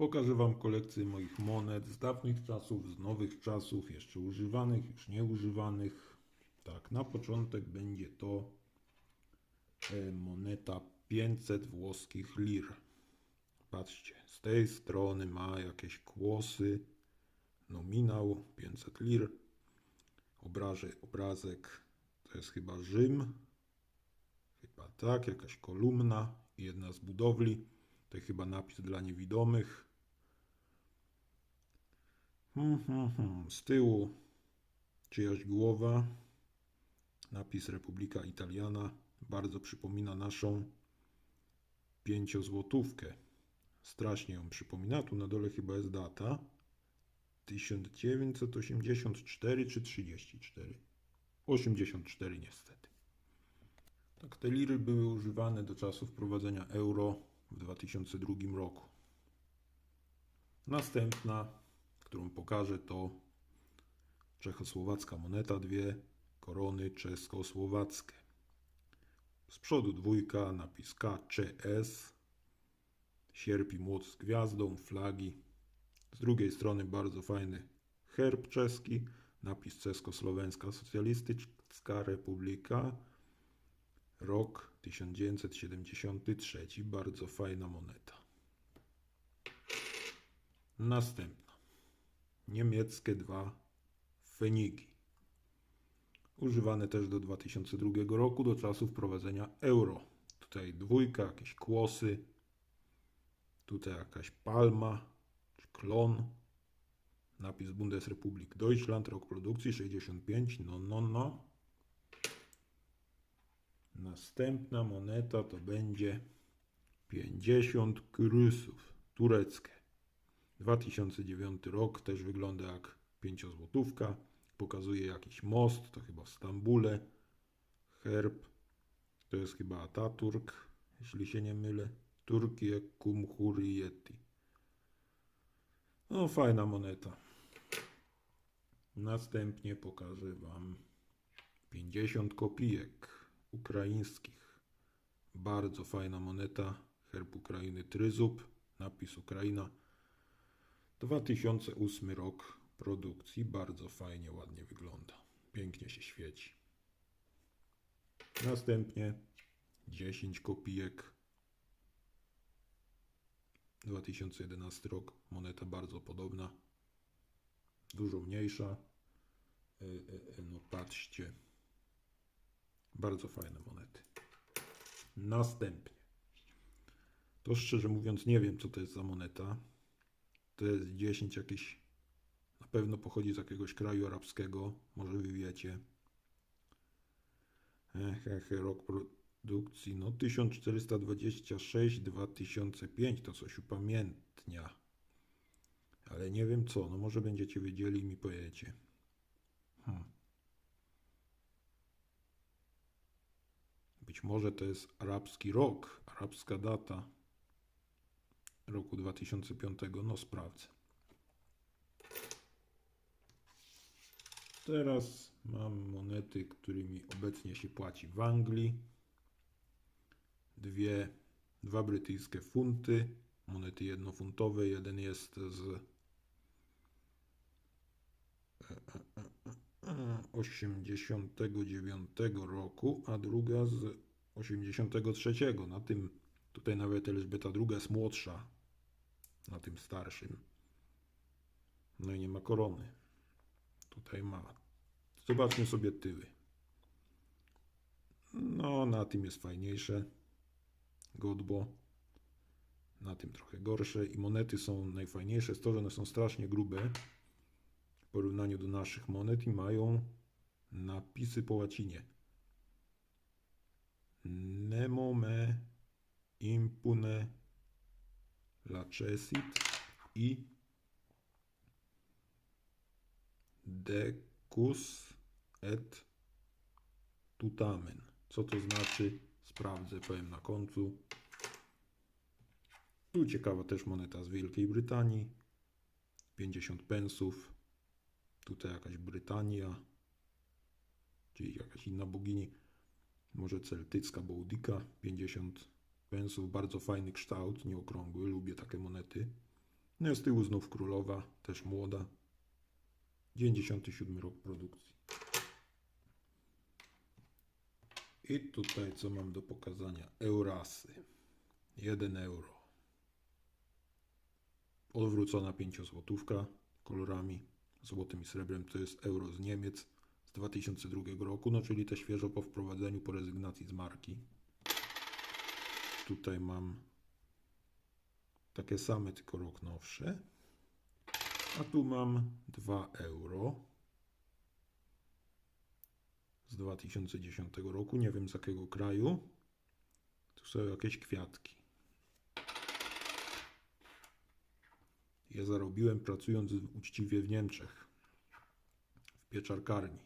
Pokażę Wam kolekcję moich monet z dawnych czasów, z nowych czasów, jeszcze używanych, już nieużywanych. Tak, na początek będzie to e, moneta 500 włoskich lir. Patrzcie, z tej strony ma jakieś kłosy, nominał 500 lir, obrazy, obrazek, to jest chyba Rzym, chyba tak, jakaś kolumna jedna z budowli, to chyba napis dla niewidomych. Hmm. Z tyłu czyjaś głowa, napis Republika Italiana, bardzo przypomina naszą pięciozłotówkę. Strasznie ją przypomina. Tu na dole chyba jest data. 1984 czy 34? 84 niestety. Tak, te liry były używane do czasu wprowadzenia euro w 2002 roku. Następna, którą pokażę, to czechosłowacka moneta, dwie korony czesko-słowackie. Z przodu dwójka, napis KCS, sierp i młot z gwiazdą, flagi. Z drugiej strony bardzo fajny herb czeski, napis Czesko-Słoweńska Socjalistyczna Republika, rok 1973, bardzo fajna moneta. Następna, niemieckie dwa fenigi. Używane też do 2002 roku, do czasu wprowadzenia euro. Tutaj dwójka, jakieś kłosy, tutaj jakaś palma, czy klon, napis Bundesrepublik Deutschland, rok produkcji 65, no, no, no. Następna moneta to będzie 50 krysów, tureckie. 2009 rok, też wygląda jak 5 złotówka. Pokazuje jakiś most, to chyba w Stambule. Herb, to jest chyba Ataturk, jeśli się nie mylę. Turkie Kumhuriyeti. No, fajna moneta. Następnie pokażę Wam 50 kopijek ukraińskich. Bardzo fajna moneta. Herb Ukrainy Tryzub, napis Ukraina. 2008 rok produkcji. Bardzo fajnie, ładnie wygląda. Pięknie się świeci. Następnie 10 kopijek. 2011 rok. Moneta bardzo podobna. Dużo mniejsza. E, e, e, No patrzcie. Bardzo fajne monety. Następnie. To szczerze mówiąc nie wiem co to jest za moneta. To jest 10 jakieś na pewno pochodzi z jakiegoś kraju arabskiego, może wy wiecie. Hehe, rok produkcji, no 1426-2005, to coś upamiętnia. Ale nie wiem co, no może będziecie wiedzieli i mi powiecie. Hmm. Być może to jest arabski rok, arabska data roku 2005, no sprawdzę. Teraz mam monety, którymi obecnie się płaci w Anglii. Dwie, dwa brytyjskie funty, monety jednofuntowe. Jeden jest z 89 roku, a druga z 83. Na tym tutaj nawet Elżbieta II jest młodsza, na tym starszym. No i nie ma korony. Tutaj ma. Zobaczmy sobie tyły. No, na tym jest fajniejsze. Godbo. Na tym trochę gorsze. I monety są najfajniejsze. Z to, że one są strasznie grube w porównaniu do naszych monet i mają napisy po łacinie. Nemo me impune lacesit i decus et tutamen. Co to znaczy? Sprawdzę, powiem na końcu. Tu ciekawa też moneta z Wielkiej Brytanii. 50 pensów. Tutaj jakaś Brytania. Czyli jakaś inna bogini. Może celtycka Boudicca. 50 pensów. Bardzo fajny kształt, nieokrągły. Lubię takie monety. No i z tyłu znów królowa, też młoda. 97 rok produkcji. I tutaj co mam do pokazania? Eurasy. 1 euro. Odwrócona 5 złotówka kolorami złotym i srebrem. To jest euro z Niemiec z 2002 roku, no czyli te świeżo po wprowadzeniu, po rezygnacji z marki. Tutaj mam takie same, tylko rok nowszy. A tu mam 2 euro z 2010 roku. Nie wiem z jakiego kraju. Tu są jakieś kwiatki. Je zarobiłem pracując uczciwie w Niemczech. W pieczarkarni.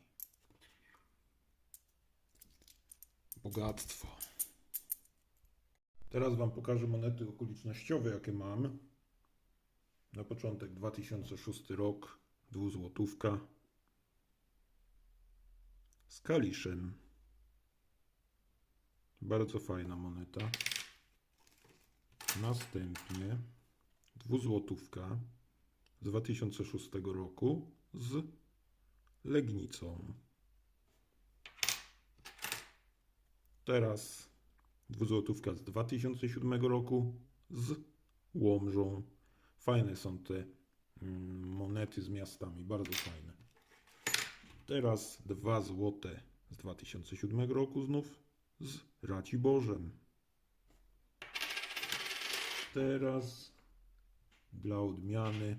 Bogactwo. Teraz Wam pokażę monety okolicznościowe, jakie mam. Na początek 2006 rok, dwuzłotówka z kaliszem. Bardzo fajna moneta. Następnie dwuzłotówka z 2006 roku z Legnicą. Teraz dwuzłotówka z 2007 roku z Łomżą. Fajne są te mm, monety z miastami, bardzo fajne. Teraz 2 złote z 2007 roku znów z Raciborzem. Teraz dla odmiany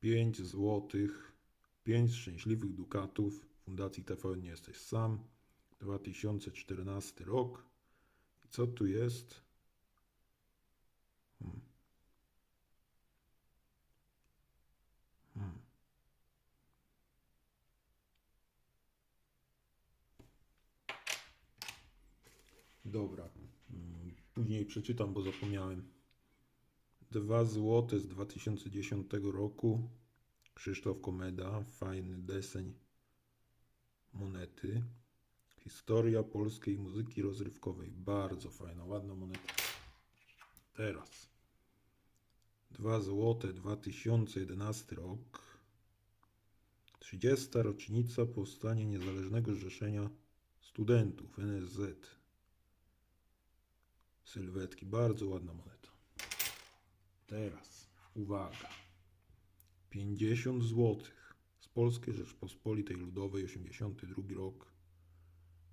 5 złotych, 5 szczęśliwych dukatów Fundacji TVN Nie Jesteś Sam, 2014 rok. Co tu jest? Hmm. Hmm. Dobra. Mm, Później przeczytam, bo zapomniałem. 2 złote z 2010 roku. Krzysztof Komeda. Fajny deseń monety. Historia polskiej muzyki rozrywkowej. Bardzo fajna, ładna moneta. Teraz. 2 złote 2011 rok. 30. rocznica powstania Niezależnego Zrzeszenia Studentów NSZ. Sylwetki, bardzo ładna moneta. Teraz, uwaga. 50 zł z Polskiej Rzeczpospolitej Ludowej, 82 rok.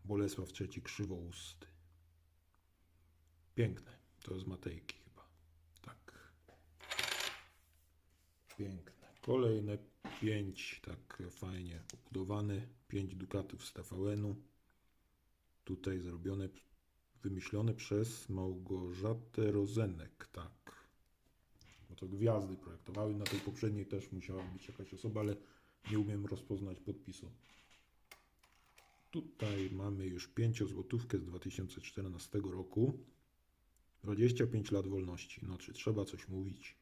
Bolesław III Krzywousty. Piękne. To jest Matejki chyba. Tak. Piękne. Kolejne 5 tak fajnie obudowane. 5 dukatów z TVN-u. Tutaj zrobione, wymyślone przez Małgorzatę Rozenek. Tak. Bo to gwiazdy projektowały. Na tej poprzedniej też musiała być jakaś osoba, ale nie umiem rozpoznać podpisu. Tutaj mamy już 5 złotówkę z 2014 roku. 25 lat wolności. No, czy trzeba coś mówić?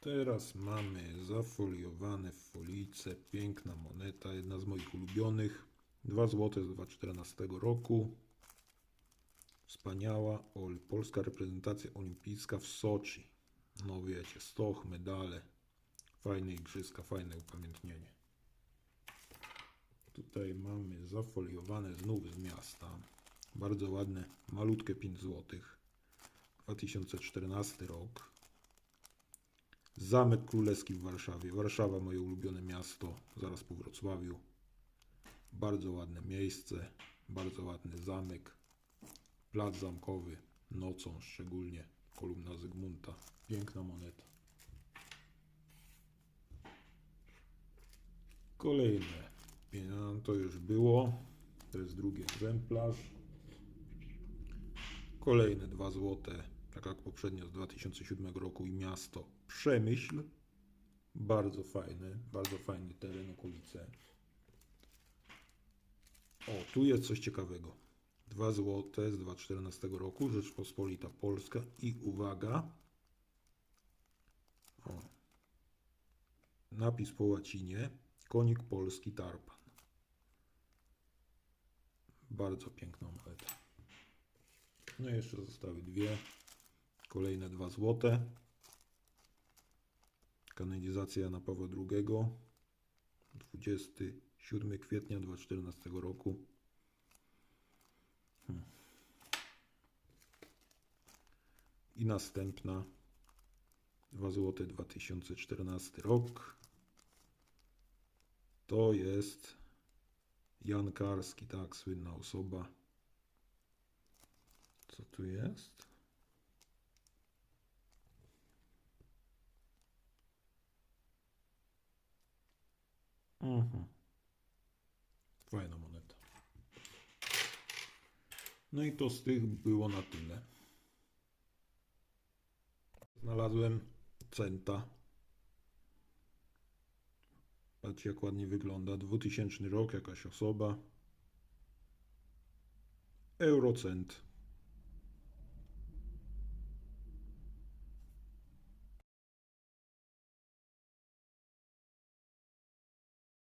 Teraz mamy zafoliowane w folijce. Piękna moneta, jedna z moich ulubionych. 2 zł z 2014 roku. Wspaniała ol, polska reprezentacja olimpijska w Soczi. No wiecie, stoch, medale. Fajne igrzyska, fajne upamiętnienie. Tutaj mamy zafoliowane znów z miasta. Bardzo ładne, malutkie 5 zł. 2014 rok. Zamek Królewski w Warszawie. Warszawa, moje ulubione miasto, zaraz po Wrocławiu. Bardzo ładne miejsce, bardzo ładny zamek. Plac zamkowy, nocą szczególnie. Kolumna Zygmunta. Piękna moneta. Kolejne. To już było. To jest drugi egzemplarz. Kolejne 2 złote, tak jak poprzednio z 2007 roku i miasto Przemyśl. Bardzo fajny, bardzo fajny teren, okolice. O, tu jest coś ciekawego. 2 złote z 2014 roku, Rzeczpospolita Polska i uwaga. O. Napis po łacinie. Konik polski tarpan. Bardzo piękna moneta. No i jeszcze zostały dwie. Kolejne dwa złote. Kanonizacja Jana Pawła II. 27 kwietnia 2014 roku. Hmm. I następna 2 złote 2014 rok. To jest Jan Karski, tak, słynna osoba. Co tu jest? Mhm. Fajna moneta. No i to z tych było na tyle. Znalazłem centa. Patrzcie jak ładnie wygląda. 2000 rok, jakaś osoba. Eurocent.